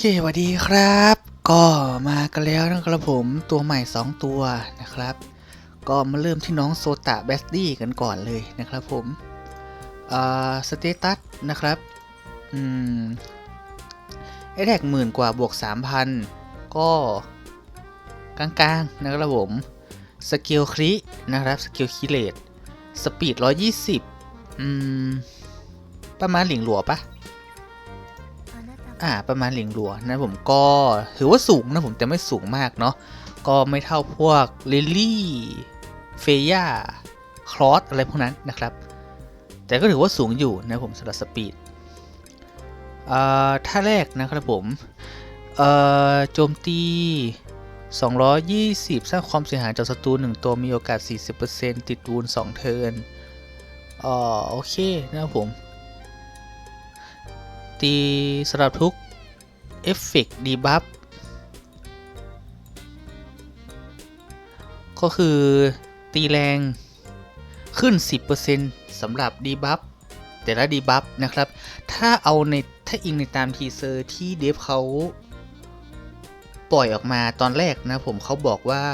เคสวัสดีครับ ก็มากันแล้วนะครับผมตัวใหม่ 2 ตัวนะครับ ก็มาเริ่มที่น้องโซตะแบสตี้กันก่อนเลยนะครับผมอ่าสเตตัสนะครับ อืมไอแท็กหมื่นกว่าบวก 3,000 ก็กลางๆนะครับผม สกิลครินะครับ สกิลคิเลตสปีด 120 อืม ประมาณหลิงหลัวปะ อ่าประมาณหลิงหลัวนะผมก็ถือว่าสูงนะผมแต่ไม่สูงมากเนาะก็ไม่เท่าพวกลิลลี่เฟย่าคลอสอะไรพวกนั้นนะครับ แต่ก็ถือว่าสูงอยู่นะผมสำหรับสปีดอ่าท่าแรกนะครับผมเอ่อโจมตี 220 สร้างความเสียหายจากศัตรู1ตัวมีโอกาส 40%ติดวูน2เทิร์นอ๋อโอเคนะครับผม ตีสำหรับทุกเอฟเฟกต์ดีบัฟก็คือตีแรงขึ้น 10%สำหรับดีบัฟแต่ละดีบัฟนะครับ ถ้าเอาในถ้าอิงในตามทีเซอร์ที่เดฟเขาปล่อยออกมาตอนแรกนะผมเขาบอกว่า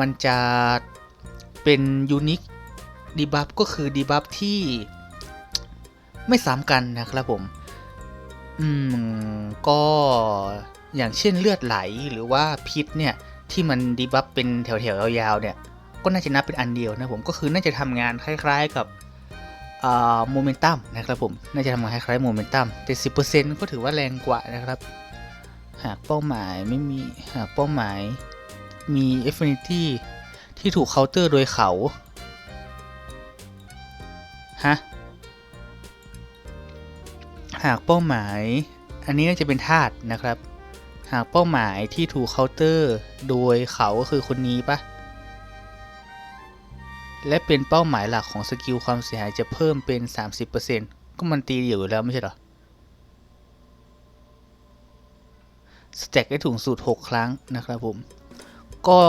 มันจะเป็นยูนิคดีบัฟก็คือดีบัฟที่ไม่ซ้ำกันนะครับผม อืมก็อย่างเช่นเลือดไหลหรือว่าพิษเนี่ยที่มันดีบัฟเป็นแถวๆยาวๆเนี่ย ก็น่าจะนับเป็นอันเดียวนะผมก็คือน่าจะทำงานคล้ายๆกับโมเมนตัมนะครับผม น่าจะทำงานคล้ายๆโมเมนตัมแต่สิก็ถือว่าแรงกว่านะครับ หากเป้าหมายไม่มีหากเป้าหมายมี Affinity ที่ถูกเคาน์เตอร์โดยเขา ฮะ หากเป้าหมาย อันนี้น่าจะเป็นธาตุนะครับ หากเป้าหมายที่ถูกเคาน์เตอร์ โดยเขาก็คือคนนี้ปะและเป็นเป้าหมายหลักของสกิลความเสียหายจะเพิ่มเป็น 30%ก็มันตีเดียวอยู่แล้วไม่ใช่หรอสแต็กได้ถุงสูตร 6 ครั้งนะครับผม ก็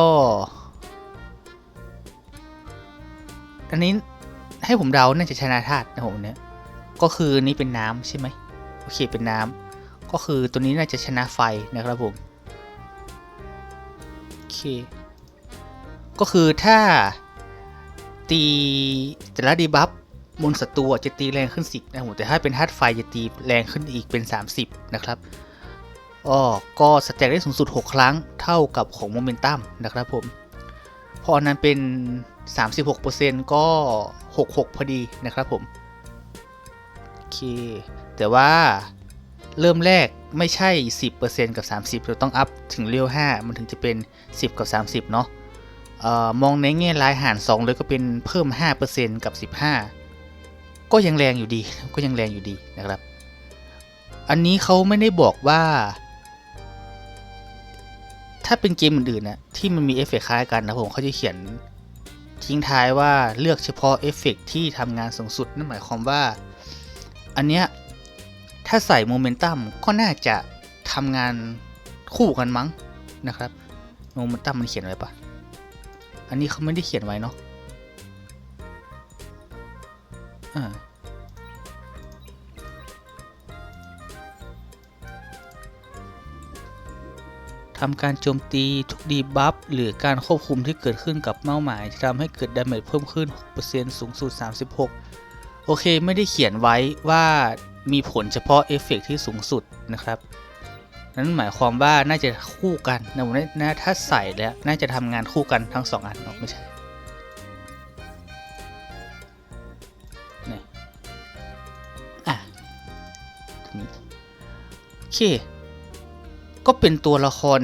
อันนี้ให้ผมเดาน่าจะชนะธาตุนะผมเนี่ย ก็คือนี่เป็นน้ำใช่ไหม โอเคเป็นน้ำก็คือตัวนี้น่าจะชนะไฟนะครับผมโอเค ก็คือถ้าตีแต่ละดีบัฟบนศัตรูจะตีแรงขึ้น 10 นะครับผมแต่ถ้าเป็นธาตุไฟจะตีแรงขึ้นอีกเป็น 30 นะครับอ๋อก็สแต็กได้สูงสุด 6 ครั้งเท่ากับของโมเมนตัมนะครับผมพออันนั้นเป็น 36%ก็ 66 พอดีนะครับผม โอเค แต่ว่าเริ่มแรกไม่ใช่ 10%กับ 30 เราต้องอัพถึงเรียว5มันถึงจะเป็น 10 กับ 30 เนาะเอ่อมองในแง่รายหาร 2 เลยก็เป็นเพิ่ม 5%กับ 15 ก็ยังแรงอยู่ดีก็ยังแรงอยู่ดีนะครับ อันนี้เขาไม่ได้บอกว่า ถ้าเป็นเกมอื่นๆนะที่มันมีเอฟเฟกคล้ายกันนะผมเขาจะเขียนทิ้งท้ายว่าเลือกเฉพาะเอฟเฟกที่ทำงานสูงสุด นั่นหมายความว่า อันเนี้ย ถ้าใส่โมเมนตัมก็น่าจะทำงานคู่กันมั้งนะครับโมเมนตัมมันเขียนไว้ปะอันนี้เขาไม่ได้เขียนไว้เนาะอ่าทำการโจมตีทุกดีบัฟหรือการควบคุมที่เกิดขึ้นกับเป้าหมายจะทำให้เกิดดาเมจเพิ่มขึ้น 6%สูงสุด 36 โอเคไม่ได้เขียนไว้ว่า มีผลเฉพาะเอฟเฟกต์ที่สูงสุดนะครับ นั้นหมายความว่าน่าจะคู่กันนะผมน่าถ้าใส่แล้วน่าจะทำงานคู่กันทั้งสองอันเนาะไม่ใช่โอเค ก็เป็นตัวละคร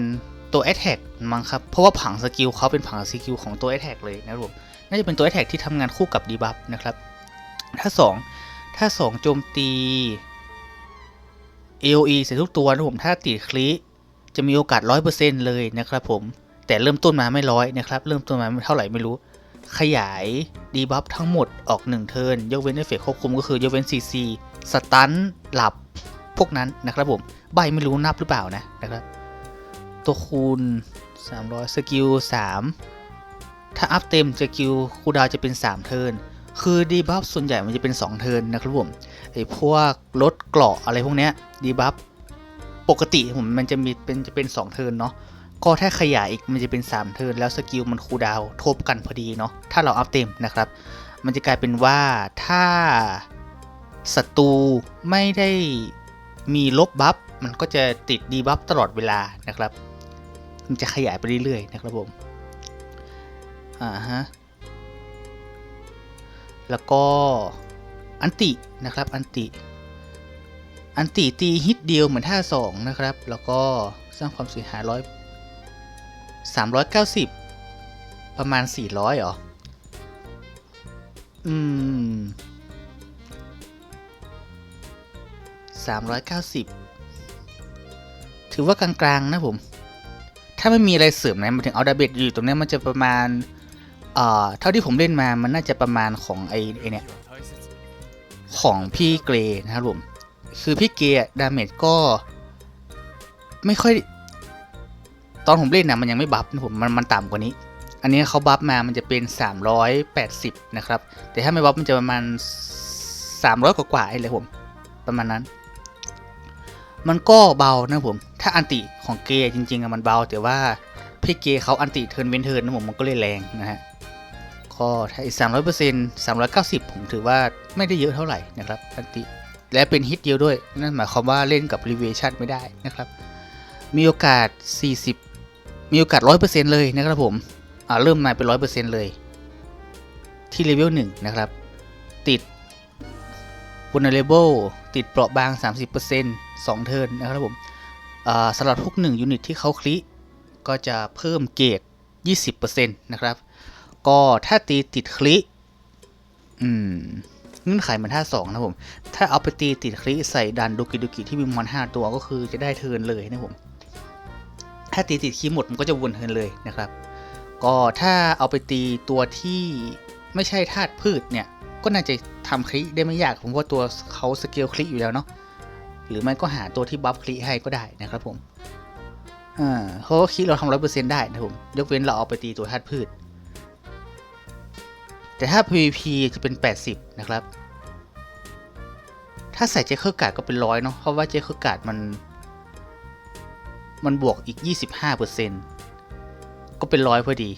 ตัว a t t a c k มั้งครับ เพราะว่าผังสกิลเขาเป็นผังสกิลของตัว a t t a c k เลยนะครับผมน่าจะเป็นตัว a t t a c k ที่ทำงานคู่กับดีบัฟนะครับ ถ้า 2 ถ้า2โจมตี AOE เสร็จทุกตัวนะผมถ้าติดคลิจะมีโอกาส 100%เลยนะครับผม แต่เริ่มต้นมาไม่ร้อยนะครับ เริ่มต้นมาเท่าไหร่ไม่รู้ ขยายดีบัฟทั้งหมดออก 1 เทิร์นยกเว้นเอฟเฟกควบคุมก็คือยกเว้น CC สตันหลับพวกนั้นนะครับผม ใบไม่รู้นับหรือเปล่านะนะครับ ตัวคูณ 300 สกิล 3 ถ้าอัพเต็มสกิลคูดาวจะเป็น 3 เทิร์น คือดีบัฟส่วนใหญ่มันจะเป็น 2 เทินนะครับผมไอ้พวกลดเกราะอะไรพวกเนี้ยดีบัฟปกติผมมันจะมีเป็นจะเป็น2เทินเนาะก็ถ้าขยายอีกมันจะเป็น 3 เทินแล้วสกิลมันคูดาวทบกันพอดีเนาะถ้าเราอัพเต็มนะครับ มันจะกลายเป็นว่าถ้าศัตรูไม่ได้มีลบบัฟมันก็จะติดดีบัฟตลอดเวลานะครับ มันจะขยายไปเรื่อยๆนะครับผมอ่าฮะ แล้วก็อันตินะครับอันติ อันติตีฮิตเดียวเหมือนท่าสองนะครับ แล้วก็สร้างความเสียหายร้อยสามร้อยเก้าสิบประมาณสี่ร้อยเหรอ อืมสามร้อยเก้าสิบถือว่ากลางๆนะผม ถ้าไม่มีอะไรเสริมนะมาถึงเอาดาเบตอยู่ตรงนี้มันจะประมาณ เท่าที่ผมเล่นมามันน่าจะประมาณของไอ้ไอเนี่ยของพี่เกรนะครับผมคือพี่เกรดาเมจก็ไม่ค่อย ตอนผมเล่นนะมันยังไม่บัฟนะผมมันมันต่ำกว่านี้ อันนี้เขาบัฟมามันจะเป็น 380 นะครับ แต่ถ้าไม่บัฟมันจะประมาณ 300 กว่ากว่าๆเลยผม ประมาณนั้น มันก็เบานะผม ถ้าอันติของเกรจริงๆอะมันเบา แต่ว่าพี่เกรเขาอันติเทิร์นเวนเทิร์นนะผมมันก็เลยแรงนะฮะ ก็ถ้าอีกสามร้อยเปอร์เซ็นต์สามร้อยเก้าสิบผมถือว่าไม่ได้เยอะเท่าไหร่นะครับอันติ และเป็นฮิตเดียวด้วย นั่นหมายความว่าเล่นกับรีเวชั่นไม่ได้นะครับ มีโอกาส 40 มีโอกาส100%เลยนะครับผมอ่าเริ่มมาเป็น100%เลย ที่เลเวล1นะครับ ติด vulnerable ติดเปราะบาง 30% 2 เทิร์นนะครับผมสำหรับทุก1ยูนิตที่เขาคลิก็จะเพิ่มเกรด20%นะครับ ก็ถ้าตีติดคลิอืมเงื่อนไขเหมือนท่าสองนะผม ถ้าเอาไปตีติดคลิใส่ดันดูกิดูกิที่มีมอนห้าตัวก็คือจะได้เทินเลยนะผม ถ้าตีติดคลิหมดมันก็จะวนเทินเลยนะครับ ก็ถ้าเอาไปตีตัวที่ไม่ใช่ธาตุพืชเนี่ย ก็น่าจะทำคลิได้ไม่ยากผมว่าตัวเขาสเกลคลิอยู่แล้วเนาะ หรือไม่ก็หาตัวที่บัฟคลิให้ก็ได้นะครับผมอ่าเพราะว่าคลิเราทำร้อยเปอร์เซ็นต์ได้นะผม ยกเว้นเราเอาไปตีตัวธาตุพืช แต่ถ้า PVP จะเป็น 80 นะครับ ถ้าใส่เจคเคอร์การ์ดก็เป็นร้อยเนาะ เพราะว่าเจคเคอร์การ์ดมัน มันบวกอีก 25%ก็เป็นร้อยพอดี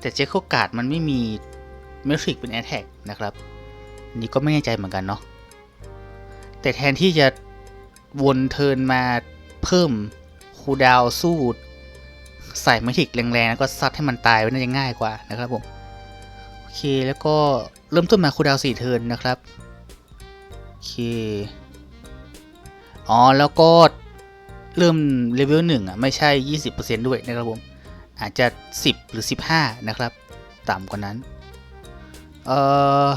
แต่เจคเคอร์การ์ดมันไม่มีเมทริกเป็นแอ t แทกนะครับ นี่ก็ไม่แน่ใจเหมือนกันเนาะ แต่แทนที่จะวนเทินมาเพิ่มคูดาวสู้ใส่เมทริกแรงๆแล้วก็ซัดให้มันตายไว้น่าจะง่ายกว่านะครับผม เคแล้วก็เริ่มต้นมาคูดาวน์4เทิร์นนะครับ โอเค อ๋อ แล้วก็เริ่มเลเวล1อะ ไม่ใช่ 20%ด้วยนะครับผม อาจจะ 10 หรือ 15 นะครับ ต่ำกว่านั้น เอ่อ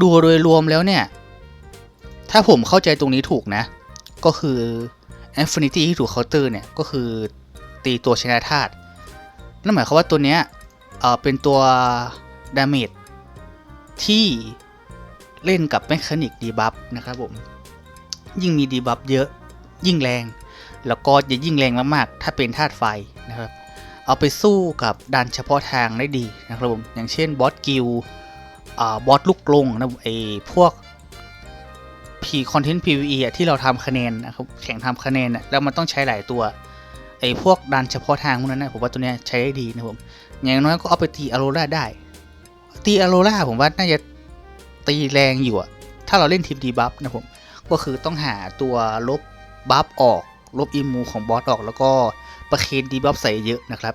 ดูโดยรวมแล้วเนี่ย ถ้าผมเข้าใจตรงนี้ถูกนะ ก็คือ Affinity ที่ถูกเคาน์เตอร์เนี่ย ก็คือตีตัวชนะธาตุนั่นหมายความว่าตัวเนี้ย เอ่อ เป็นตัว ดาเมจที่เล่นกับแมคานิกดีบัฟนะครับผม ยิ่งมีดีบัฟเยอะยิ่งแรง แล้วก็จะยิ่งแรงมากๆ ถ้าเป็นธาตุไฟนะครับ เอาไปสู้กับดันเฉพาะทางได้ดีนะครับผม อย่างเช่นบอสกิลบอสลูกกลงนะไอพวก P Content PVE อะที่เราทำคะแนนนะครับแข่งทำคะแนนอะแล้วมันต้องใช้หลายตัวไอพวกดันเฉพาะทางพวกนั้นนะผมว่าตัวเนี้ยใช้ได้ดีนะครับผมอย่างน้อยก็เอาไปตีอโรราได้ ตีอโรราผมว่าน่าจะตีแรงอยู่อะถ้าเราเล่นทีมดีบัฟนะผมก็คือต้องหาตัวลบบัฟออกลบอิมูของบอสออก แล้วก็ประเคนดีบัฟใส่เยอะนะครับ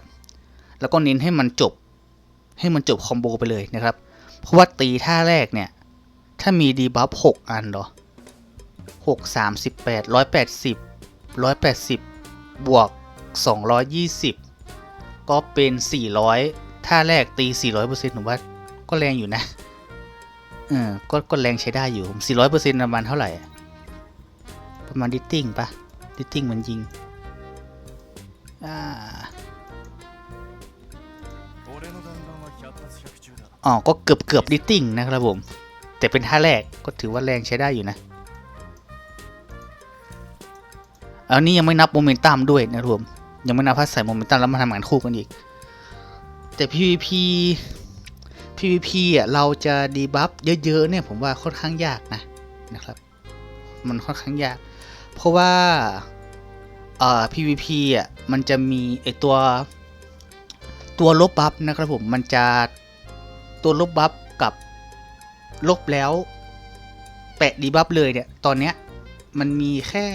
แล้วก็เน้นให้มันจบให้มันจบคอมโบไปเลยนะครับ เพราะว่าตีท่าแรกเนี่ย ถ้ามีดีบัฟหกอันเหรอหกสามสิบแปดร้อยแปดสิบร้อยแปดสิบบวกสองร้อยยี่สิบก็เป็น400ท่าแรกตี400%ผมว่า ก็แรงอยู่นะเออก็ก็แรงใช้ได้อยู่400%ปอร์เซ็นประมาณเท่าไหร่ ประมาณดิตติ้งปะดิตติ้งมันยิงอ่าอ๋อก็เกือบเกือบดิตติ้งนะครับผม แต่เป็นท่าแรกก็ถือว่าแรงใช้ได้อยู่นะอันนี้ยังไม่นับโมเมนตัมด้วยนะครับผมยังไม่นับพัดใส่โมเมนตัมแล้วมาทำงานคู่กันอีก แต่ PVP PVP อะเราจะดีบัฟเยอะๆเนี่ยผมว่าค่อนข้างยากนะนะครับ มันค่อนข้างยาก เพราะว่าเอ่อ PVP อะมันจะมีไอตัวตัวลบบัฟนะครับผมมันจะตัวลบบัฟกับลบแล้ว แปะดีบัฟเลยเนี่ยตอนเนี้ยมันมีแค่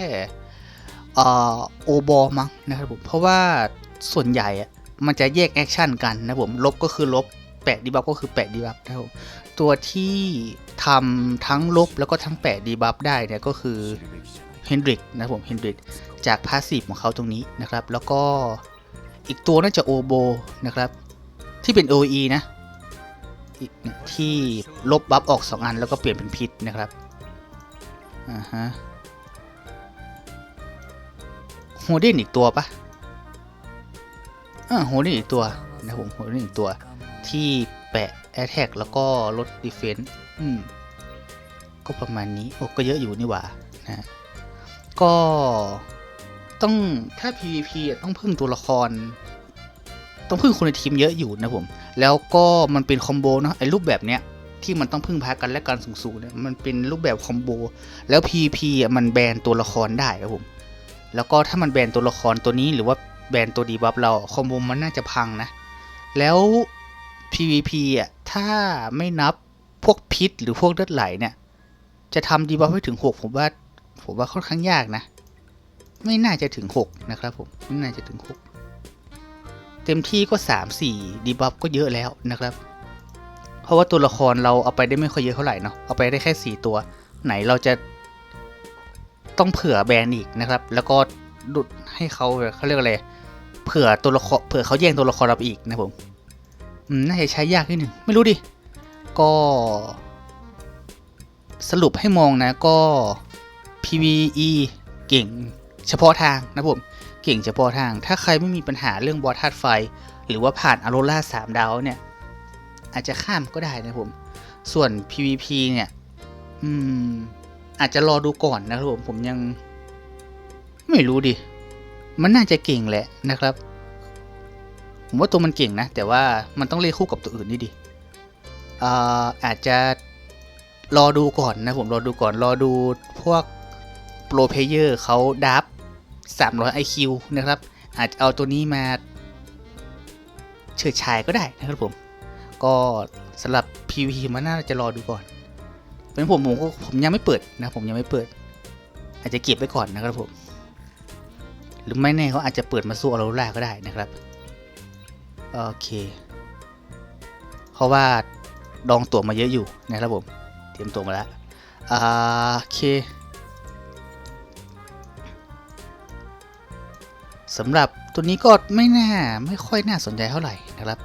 เอ่อโอบอมั้งนะครับผมเพราะว่าส่วนใหญ่อะมันจะแยกแอคชั่นกันนะผมลบก็คือลบ แปะดีบัฟก็คือแปะดีบัฟนะครับตัวที่ทำทั้งลบแล้วก็ทั้งแปะดีบัฟได้เนี่ยก็คือเฮนดริกนะครับผมเฮนดริกจากพาสซีฟของเขาตรงนี้นะครับ แล้วก็อีกตัวน่าจะโอโบนะครับ ที่เป็น OE นะอีนะที่ลบบัฟออก 2 อันแล้วก็เปลี่ยนเป็นพิษนะครับอ่าฮะโฮเดนอีกตัวปะอ่าโฮเดนอีกตัวนะครับผมโฮเดนอีกตัว ที่แปะ Attack แล้วก็ลด Defense อืม ก็ประมาณนี้ โอ้ก็เยอะอยู่นี่หว่านะก็ต้องถ้า PVP ต้องพึ่งตัวละคร ต้องพึ่งคนในทีมเยอะอยู่นะผม แล้วก็มันเป็นคอมโบเนาะไอ้รูปแบบเนี้ยที่มันต้องพึ่งพากันและการสูงๆเนี่ยมันเป็นรูปแบบคอมโบ แล้ว PVP อะมันแบนตัวละครได้ครับผม แล้วก็ถ้ามันแบนตัวละครตัวนี้หรือว่าแบนตัวดีบัฟเราคอมโบมันน่าจะพังนะ แล้ว PVP อะถ้าไม่นับพวกพิษหรือพวกเลือดไหลเนี่ย จะทำดีบัฟให้ถึง 6 ผมว่า ผมว่าค่อนข้างยากนะ ไม่น่าจะถึง 6 นะครับผม ไม่น่าจะถึง 6 เต็มที่ก็ 3 4 ดีบัฟก็เยอะแล้วนะครับ เพราะว่าตัวละครเราเอาไปได้ไม่ค่อยเยอะเท่าไหร่เนาะเอาไปได้แค่ 4 ตัว ไหนเราจะต้องเผื่อแบนอีกนะครับ แล้วก็ดุดให้เขาเขาเรียกอะไรเผื่อตัวละครเผื่อเขาแย่งตัวละครเราอีกนะผม น่าจะใช้ยากนิดหนึ่งไม่รู้ดิ ก็ สรุปให้มองนะก็ PVE เก่งเฉพาะทางนะผมเก่งเฉพาะทาง ถ้าใครไม่มีปัญหาเรื่องบอสธาตุไฟ หรือว่าผ่านอโรล่าสามดาวเนี่ย อาจจะข้ามก็ได้นะผม ส่วน PVP เนี่ย อืม อาจจะรอดูก่อนนะครับผม ผมยัง ไม่รู้ดิ มันน่าจะเก่งแหละนะครับ ผมว่าตัวมันเก่งนะ แต่ว่ามันต้องเล่นคู่กับตัวอื่นนี่ดิอาอาจจะรอดูก่อนนะผมรอดูก่อนรอดูพวกโปรเพเยอร์เขาดับ300 IQ นะครับ อาจจะเอาตัวนี้มาเฉิดฉายก็ได้นะครับผม ก็สำหรับ PVP มันน่าจะรอดูก่อน เป็นผมผมก็ผมยังไม่เปิดนะผมยังไม่เปิด อาจจะเก็บไว้ก่อนนะครับผม หรือไม่แน่เขาอาจจะเปิดมาสู้ออโรราก็ได้นะครับ โอเค เพราะว่าดองตั๋วมาเยอะอยู่นะครับผม เตรียมตัวมาแล้วอ่าโอเคสำหรับตัวนี้ก็ไม่น่าไม่ค่อยน่าสนใจเท่าไหร่นะครับ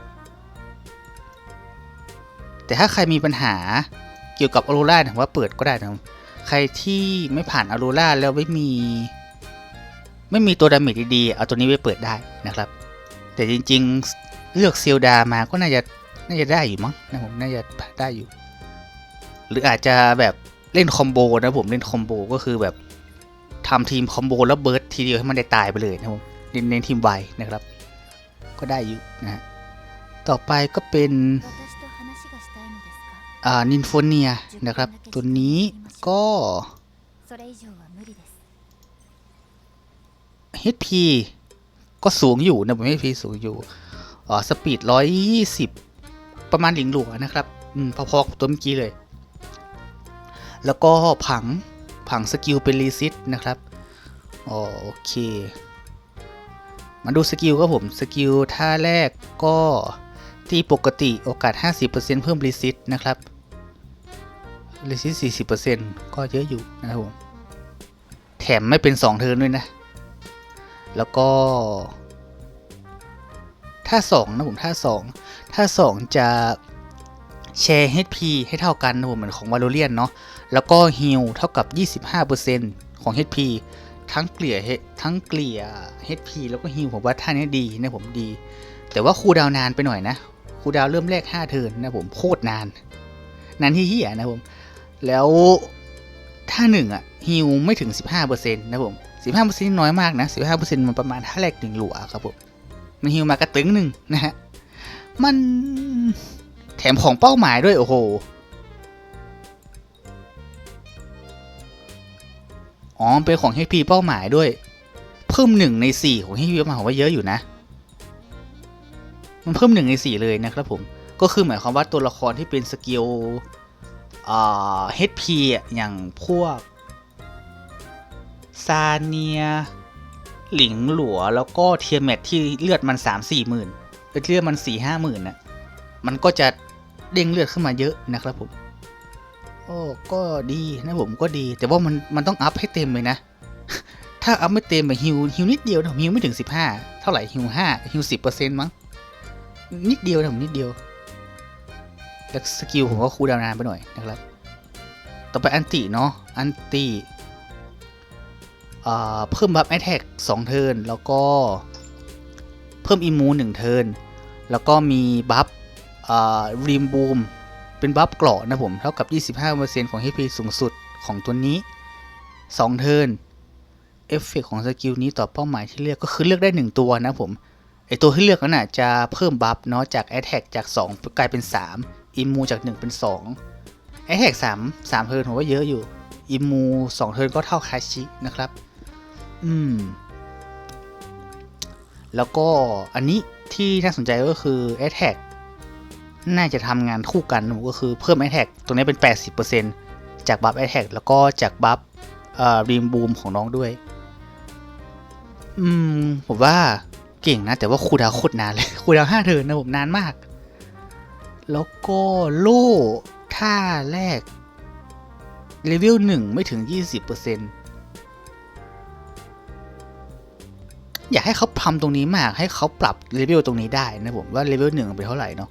แต่ถ้าใครมีปัญหาเกี่ยวกับอ r โรราผมว่าเปิดก็ได้นะครับใครที่ไม่ผ่านอ r โรราแล้วไม่มี ไม่มีตัวดาเมจดีๆเอาตัวนี้ไปเปิดได้นะครับ แต่จริง ๆ เลือกเซลดามาก็น่าจะน่าจะได้อยู่มั้งนะผมน่าจะได้อยู่ หรืออาจจะแบบเล่นคอมโบนะผมเล่นคอมโบก็คือแบบทำทีมคอมโบแล้วเบิร์ตทีเดียวให้มันได้ตายไปเลยนะผมเน้นทีมไวนะครับ ก็ได้อยู่นะต่อไปก็เป็นอ่านินโฟเนียนะครับ ตัวนี้ก็ฮิตพีก็สูงอยู่นะผมพีสูงอยู่ อ๋อสปีดร้อยยี่สิบประมาณหลิงหลัวนะครับอืมพอๆกับตัวเมื่อกี้เลย แล้วก็ผังผังสกิลเป็นรีซิตนะครับอ๋อโอเค มาดูสกิลครับผมสกิลท่าแรกก็ที่ปกติโอกาส 50%เพิ่มรีซิตนะครับรีซิต40%ก็เยอะอยู่นะครับผมแถมไม่เป็น 2 เทิร์นด้วยนะ แล้วก็ ถ้า2นะผมถ้า2ถ้า2จะแชร์ HP ให้เท่ากันนะผมเหมือนของ Valorian เนาะแล้วก็ Heal เท่ากับ 25%ของ HP ทั้งเกลี่ยทั้งเกลี่ย HP แล้วก็ Heal ผมว่าท่านี้ดีนะผมดี แต่ว่าคูดาวนานไปหน่อยนะคูดาวเริ่มแรก 5 เทิร์นนะผมโคตรนาน นานที่เหี้ยนะผม แล้วท่าหนึ่งอะฮิวไม่ถึง 15%นะผม 15%น้อยมากนะ 15%มันประมาณท่าแรกหนึ่งหลัวครับผม มันฮิวมากระตึงหนึ่งนะฮะ มันแถมของเป้าหมายด้วย โอ้โห อ๋อ เป็นของ HP เป้าหมายด้วย เพิ่มหนึ่งในสี่ของ HP เป้าหมายผมว่าเยอะอยู่นะ มันเพิ่มหนึ่งในสี่เลยนะครับผม ก็คือหมายความว่าตัวละครที่เป็นสกิลอ่า HP อะอย่างพวกซาเนีย หลิงหลัวแล้วก็เทียแมทที่เลือดมันสามสี่หมื่นเลือดมันสี่ห้าหมื่นน่ะมันก็จะเด้งเลือดขึ้นมาเยอะนะครับผมโอ้ก็ดีนะผมก็ดี แต่ว่ามันมันต้องอัพให้เต็มเลยนะ ถ้าอัพไม่เต็มแบบฮิวฮิวนิดเดียวนะฮิวไม่ถึงสิบห้าเท่าไหร่ฮิวห้าฮิวสิบเปอร์เซ็นต์มั้งนิดเดียวนะผมนิดเดียวแล้วสกิลผมก็คูลดาวนานไปหน่อยนะครับ ต่อไปอันติเนาะอันติ เพิ่มบัฟแอ t แทกสองเทิร์นแล้วก็เพิ่มอิมูหนึ่งเทิร์นแล้วก็มีบัฟรีมบูมเป็นบัฟเกราะนะผม เท่ากับ 25%ของ HP สูงสุดของตัวนี้ 2 เทิร์นเอฟเฟกของสกิลนี้ต่อเป้าหมายที่เลือกก็คือเลือกได้ 1 ตัวนะผมไอตัวที่เลือกนั้นน่ะจะเพิ่มบัฟเนาะจาก Attack จาก 2 กลายเป็น 3 อิมูจาก 1 เป็น2 Attack 3 3 เทิร์นผมว่าเยอะอยู่ อิมู 2 เทิร์นก็เท่าคาชินะครับ อืม แล้วก็อันนี้ที่น่าสนใจก็คือ a t t a c น่าจะทำงานคู่กันก็คือเพิ่ม a t t a c ตรงนี้เป็น 80%จากบัฟ a t t a c แล้วก็จากบัฟรีมบูมของน้องด้วย อืม ผมว่าเก่งนะ แต่ว่าคูลดาวโคตรนานเลยคูลดาวห้าเทินนะผมนานมาก แล้วก็โล่ท่าแรกเลเวลหนึ่งไม่ถึง 20%อ อยากให้เขาทำตรงนี้มากให้เขาปรับเลเวลตรงนี้ได้นะผมว่าเลเวลหนึ่งเป็นเท่าไหร่เนาะ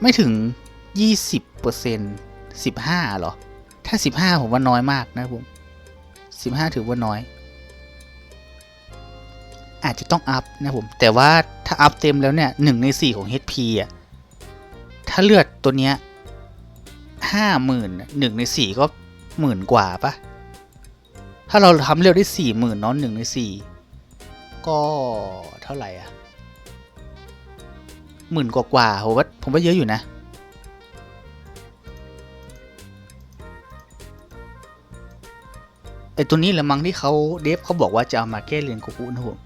ไม่ถึง 20เปอร์เซ็นต์15หรอ ถ้า 15 ผมว่าน้อยมากนะผม 15 ถือว่าน้อย อาจจะต้องอัพนะผม แต่ว่าถ้าอัพเต็มแล้วเนี่ย1ใน 4 ของ HP อะ ถ้าเลือดตัวเนี้ย50,000หนึ่งใน4ก็หมื่นกว่าปะถ้าเราทำเร็วได้40,000เนาะ1ใน4 ก็เท่าไหร่อะหมื่นกว่าๆผมว่าผมว่าเยอะอยู่นะไอตัวนี้แหละมั้งที่เขาเดฟเขาบอกว่าจะเอามาแก้เลนโกคุนะผม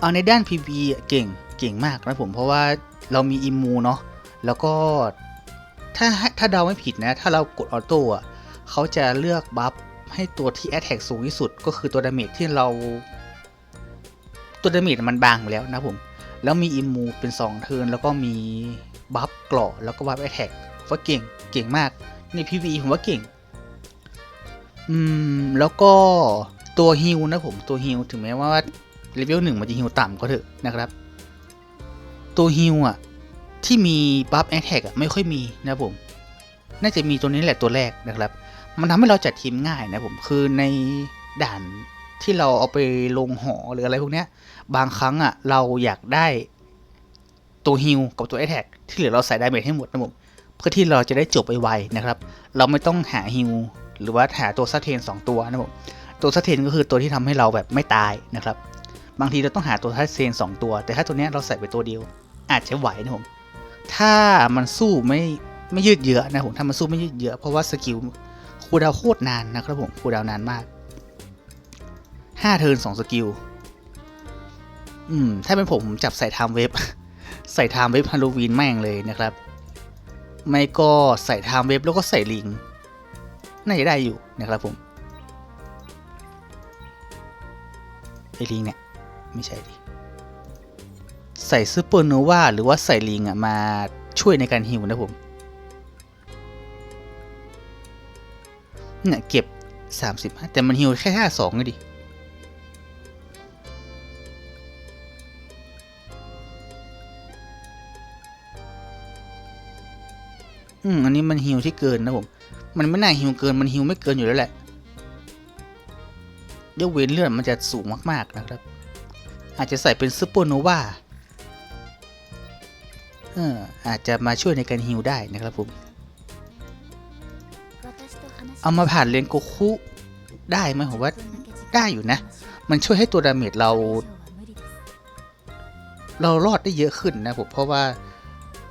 เอาในด้าน PV อะเก่งเก่งมากนะผมเพราะว่าเรามีอิมูเนาะแล้วก็ถ้าถ้าเดาไม่ผิดนะ ถ้าเรากดออโต้อะเขาจะเลือกบัฟให้ตัวที่ Attack สูงที่สุด ก็คือตัวดาเมจที่เรา ตัวดาเมจมันบางแล้วนะผมแล้วมีอิมูเป็น 2 เทิร์นแล้วก็มีบัฟกราะแล้วก็บัฟแอทแทกว่าเก่งเก่งมากใน PVE ผมว่าเก่ง อืม แล้วก็ตัวฮิลนะผมตัวฮิลถึงแม้ว่าเลเวลหนึ่งมันจะฮิลต่ำก็เถอะนะครับ ตัวฮิลอะ ที่มีบัฟแอทแทกอะไม่ค่อยมีนะผม น่าจะมีตัวนี้แหละตัวแรกนะครับ มันทำให้เราจัดทีมง่ายนะผมคือในด่าน ที่เราเอาไปลงหอหรืออะไรพวกเนี้ย บางครั้งอะเราอยากได้ตัวฮิลกับตัวแอแทกที่เหลือเราใส่ดาเมจให้หมดนะผมเพื่อที่เราจะได้จบไวๆนะครับ เราไม่ต้องหาฮิลหรือว่าหาตัวซัตเทนสองตัวนะผมตัวซัตเทนก็คือตัวที่ทำให้เราแบบไม่ตายนะครับ บางทีเราต้องหาตัวซัตเทนสองตัว แต่ถ้าตัวเนี้ยเราใส่ไปตัวเดียว อาจจะไหวนะผมถ้ามันสู้ไม่ไม่ยืดเยื้อนะผมถ้ามันสู้ไม่ยืดเยื้อเพราะว่าสกิลคูดาวโคตรนานนะครับผมคูดาวนานมาก ห้าเทิร์นสองสกิล อืม ถ้าเป็นผมผมจับใส่ไทม์เว็บใส่ไทม์เว็บฮาโลวีนแม่งเลยนะครับ ไม่ก็ใส่ไทม์เว็บแล้วก็ใส่ลิง น่าจะได้อยู่นะครับผมไอลิงเนี่ย ไม่ใช่ดิใส่ซูเปอร์โนวาหรือว่าใส่ลิงอะ มาช่วยในการฮิวนะผมเนี่ยเก็บ 30 แต่มันฮิวแค่ 52เลยดิ อืมอันนี้มันฮิวที่เกินนะผม มันไม่น่าฮิวเกิน มันฮิวไม่เกินอยู่แล้วแหละยกเว้นเลือดมันจะสูงมากๆนะครับ อาจจะใส่เป็นซูเปอร์โนวาเอออาจจะมาช่วยในการฮิวได้นะครับผม เอามาผ่านเลนโกคุได้ไหมผมว่าได้อยู่นะ มันช่วยให้ตัวดาเมจเรา เรารอดได้เยอะขึ้นนะผมเพราะว่า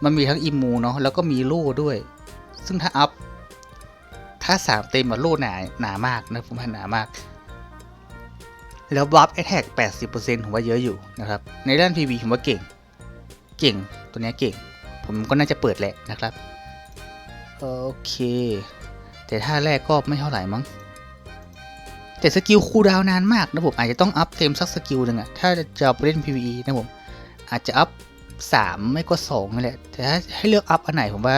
มันมีทั้งอิมูเนาะแล้วก็มีโล่ด้วย ซึ่งถ้าอัพ ถ้าสามเต็มอะโล่หนาหนามากนะผมว่าหนามาก แล้วบัฟแอ t แทก80%ผมว่าเยอะอยู่นะครับ ในด้าน PV ผมว่าเก่ง เก่งตัวเนี้ยเก่ง ผมก็น่าจะเปิดแหละนะครับ โอเค แต่ท่าแรกก็ไม่เท่าไหร่มั้งแต่สกิลคูลดาวน์นานมากนะผมอาจจะต้องอัพเต็มสักสกิลหนึ่งอะถ้าจะเอาไปเล่น PVE นะผมอาจจะอัพ สามไม่ก็สองนั่แหละแต่ถ้าให้เลือกอัพอันไหนผมว่า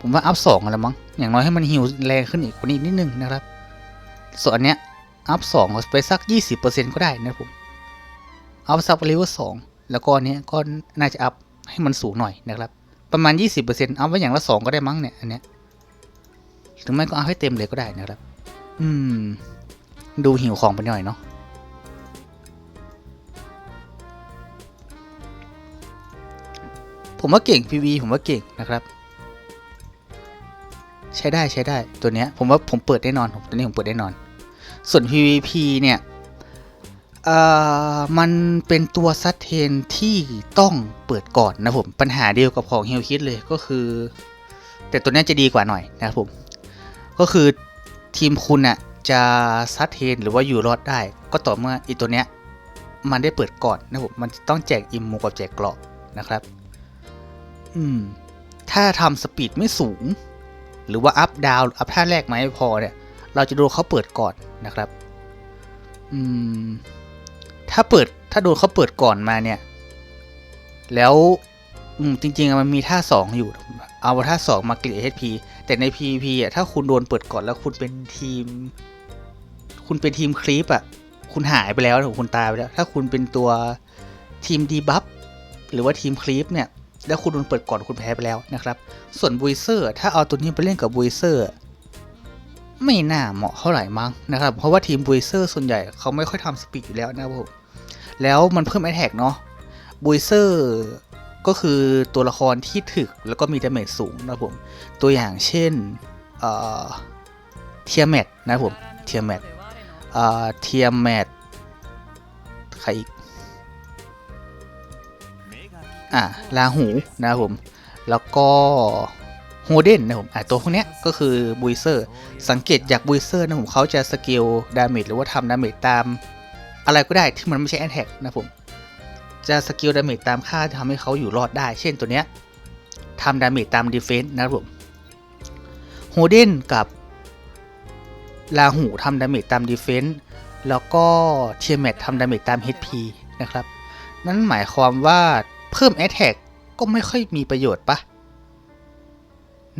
ผมว่าอัพสองแล้วมั้งอย่างน้อยให้มันฮิวแรงขึ้นอีกกว่านี้นิดนึงนะครับ ส่วนอันเนี้ยอัพสองไปสักยี่สิบเปอร์เซ็นต์ก็ได้นะผมอัพสักเลเวลสองแล้วก็อันเนี้ยก็น่าจะอัพให้มันสูงหน่อยนะครับ ประมาณยี่สิบเปอร์เซ็นต์อัพไว้อย่างละสองก็ได้มั้งเนี่ยอันเนี้ยถึงไม่ก็เอาให้เต็มเลยก็ได้นะครับ อืม ดูหิวของไปหน่อยเนาะ ผมว่าเก่ง PV ผมว่าเก่งนะครับ ใช้ได้ใช้ได้ตัวเนี้ยผมว่าผมเปิดแน่นอนผมตัวนี้ผมเปิดแน่นอน ส่วน PVP เนี่ยมันเป็นตัวซัดเทนที่ต้องเปิดก่อนนะผม ปัญหาเดียวกับของ h e l l Kit เลยก็คือ แต่ตัวเนี้ยจะดีกว่าหน่อยนะครับผม ก็คือทีมคุณน่ะจะซัดเทนหรือว่าอยู่รอดได้ ก็ต่อเมื่ออีตัวเนี้ยมันได้เปิดก่อนนะผม มันต้องแจกอิมมูกับแจกเกราะนะครับ อืม ถ้าทำสปีดไม่สูง หรือว่าอัพดาวอัพท่าแรกไม่พอเนี่ย เราจะโดนเขาเปิดก่อนนะครับ อืม ถ้าเปิดถ้าโดนเขาเปิดก่อนมาเนี่ย แล้วอืมจริงๆมันมีท่าสองอยู่ เอาท่าสองมาเกลี่ย HP แต่ใน PVP อะถ้าคุณโดนเปิดก่อนแล้วคุณเป็นทีม คุณเป็นทีมคลีปอะ คุณหายไปแล้วนะคุณตายไปแล้ว ถ้าคุณเป็นตัวทีมดีบัฟหรือว่าทีมคลีปเนี่ย แล้วคุณโดนเปิดก่อนคุณแพ้ไปแล้วนะครับ ส่วนบุยเซอร์ถ้าเอาตัวนี้ไปเล่นกับบุยเซอร์ไม่น่าเหมาะเท่าไหร่มั้งนะครับ เพราะว่าทีมบุยเซอร์ส่วนใหญ่เขาไม่ค่อยทำสปีดอยู่แล้วนะครับผมแล้วมันเพิ่มแอ t แทกเนาะบุยเซอร์ก็คือตัวละครที่ถึกแล้วก็มีดาเมจสูงนะครับผมตัวอย่างเช่นเทียแมทนะครับผมเทียแมทเทียแมทใครอีก อ่าลาหูนะครับผม แล้วก็โฮเดนนะครับผมอ่าตัวพวกเนี้ยก็คือบุยเซอร์ สังเกตจากบุยเซอร์นะผมเขาจะสเกลดาเมจหรือว่าทำดาเมจตาม อะไรก็ได้ที่มันไม่ใช่แอนแท็กนะผม จะสกิลดาเมจตามค่าที่ทำให้เขาอยู่รอดได้ เช่นตัวเนี้ยทำดาเมจตามดีเฟนส์นะครับผมโฮเดนกับลาหูทำดาเมจตามดีเฟนส์แล้วก็เทียแมททำดาเมจตาม HP นะครับ นั่นหมายความว่า เพิ่ม a t t a c k ก็ไม่ค่อยมีประโยชน์ปะ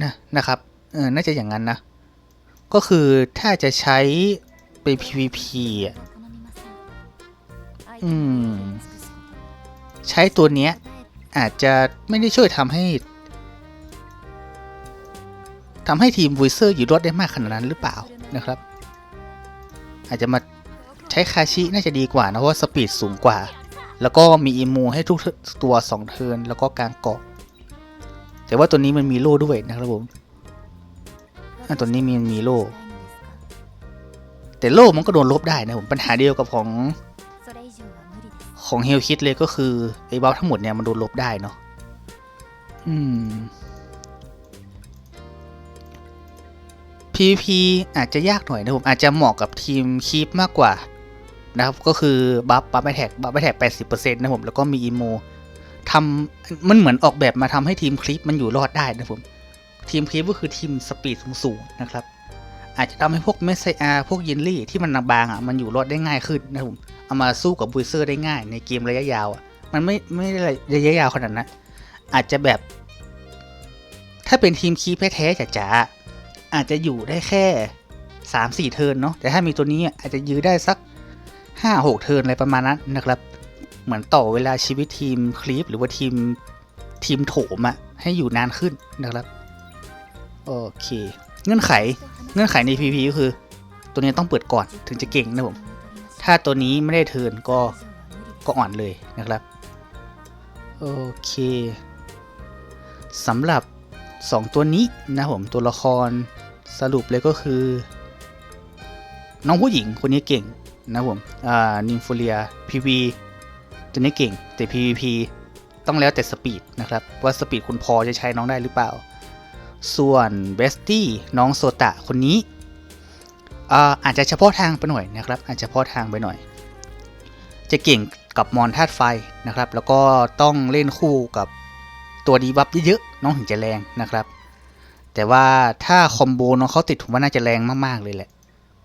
นะนะครับเออน่าจะอย่างนั้นนะ ก็คือถ้าจะใช้เป็น PVP อะうんใช้ตัวเนี้ย อาจจะไม่ได้ช่วยทำให้ทำให้ทีมว i เซอร์อยู่รอดได้มากขนาดนั้นหรือเปล่านะครับ อาจจะมาใช้คาชิน่าจะดีกว่านะเพราะว่าสปีดสูงกว่า แล้วก็มีอิมูให้ทุกตัว 2 เทินแล้วก็กลางเกาะ แต่ว่าตัวนี้มันมีโล่ด้วยนะครับผมตัวนี้มันมีโล่ แต่โล่มันก็โดนลบได้นะผม ปัญหาเดียวกับของของเฮลคิดเลยก็คือไอ้บัฟทั้งหมดเนี่ยมันโดนลบได้เนาะ อืม PVP อาจจะยากหน่อยนะผม อาจจะเหมาะกับทีมคีปมากกว่า นะครับ ก็คือบัฟบัฟไม่แท็กบัฟไม่แท็ก80%นะผม แล้วก็มีอีโมทำมันเหมือนออกแบบมาทำให้ทีมคลิปมันอยู่รอดได้นะผม ทีมคลิปก็คือทีมสปีดสูงๆนะครับ อาจจะทำให้พวกเมสไซอาพวกยินลี่ที่มันบางๆอะมันอยู่รอดได้ง่ายขึ้นนะผม เอามาสู้กับบูเซอร์ได้ง่ายในเกมระยะยาวอะมันไม่ไม่ระยะยาวขนาดนั้นอาจจะแบบ ถ้าเป็นทีมคีแท้ๆจ๋าๆอาจจะอยู่ได้แค่สามสี่เทิร์นเนาะแต่ถ้ามีตัวนี้อาจจะยื้อได้สัก ห้าหกเทิร์นอะไรประมาณนั้นนะครับ เหมือนต่อเวลาชีวิตทีมคลีปหรือว่าทีมทีมโถมอะให้อยู่นานขึ้นนะครับ โอเค เงื่อนไขเงื่อนไขใน PVP ก็คือ ตัวนี้ต้องเปิดก่อนถึงจะเก่งนะผม ถ้าตัวนี้ไม่ได้เทิร์นก็ก็อ่อนเลยนะครับ โอเคสำหรับ 2 ตัวนี้นะผมตัวละครสรุปเลยก็คือ น้องผู้หญิงคนนี้เก่ง นะผมอ่านิมโฟเลีย PV ตัวนี้เก่ง แต่ PVP ต้องแล้วแต่สปีดนะครับ ว่าสปีดคุณพอจะใช้น้องได้หรือเปล่า ส่วนเบสตี้น้องโซตะคนนี้อ่าอาจจะเฉพาะทางไปหน่อยนะครับ อาจจะเฉพาะทางไปหน่อย จะเก่งกับมอนธาตุไฟนะครับ แล้วก็ต้องเล่นคู่กับตัวดีบัฟเยอะๆน้องถึงจะแรงนะครับ แต่ว่าถ้าคอมโบน้องเขาติดผมว่าน่าจะแรงมากๆเลยแหละ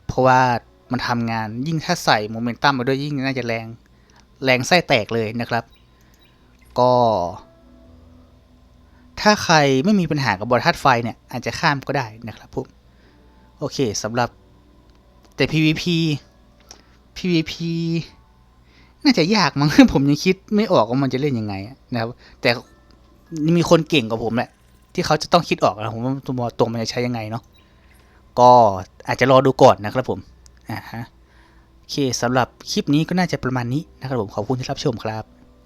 เพราะว่า มันทำงานยิ่งถ้าใส่โมเมนตัมมาด้วยยิ่งน่าจะแรง แรงไส้แตกเลยนะครับ ก็ ถ้าใครไม่มีปัญหากับบอลธาตุไฟเนี่ย อาจจะข้ามก็ได้นะครับผมโอเคสำหรับแต่ PVP PVP น่าจะยากมั้งผมยังคิดไม่ออกว่ามันจะเล่นยังไงนะครับ แต่มีคนเก่งกว่าผมแหละที่เขาจะต้องคิดออกนะผมว่าตัวตัวมันจะใช้ยังไงเนาะก็อาจจะรอดูก่อนนะครับผม อ่าฮะโอเคสำหรับคลิปนี้ก็น่าจะประมาณนี้นะครับผมขอบคุณที่รับชมครับ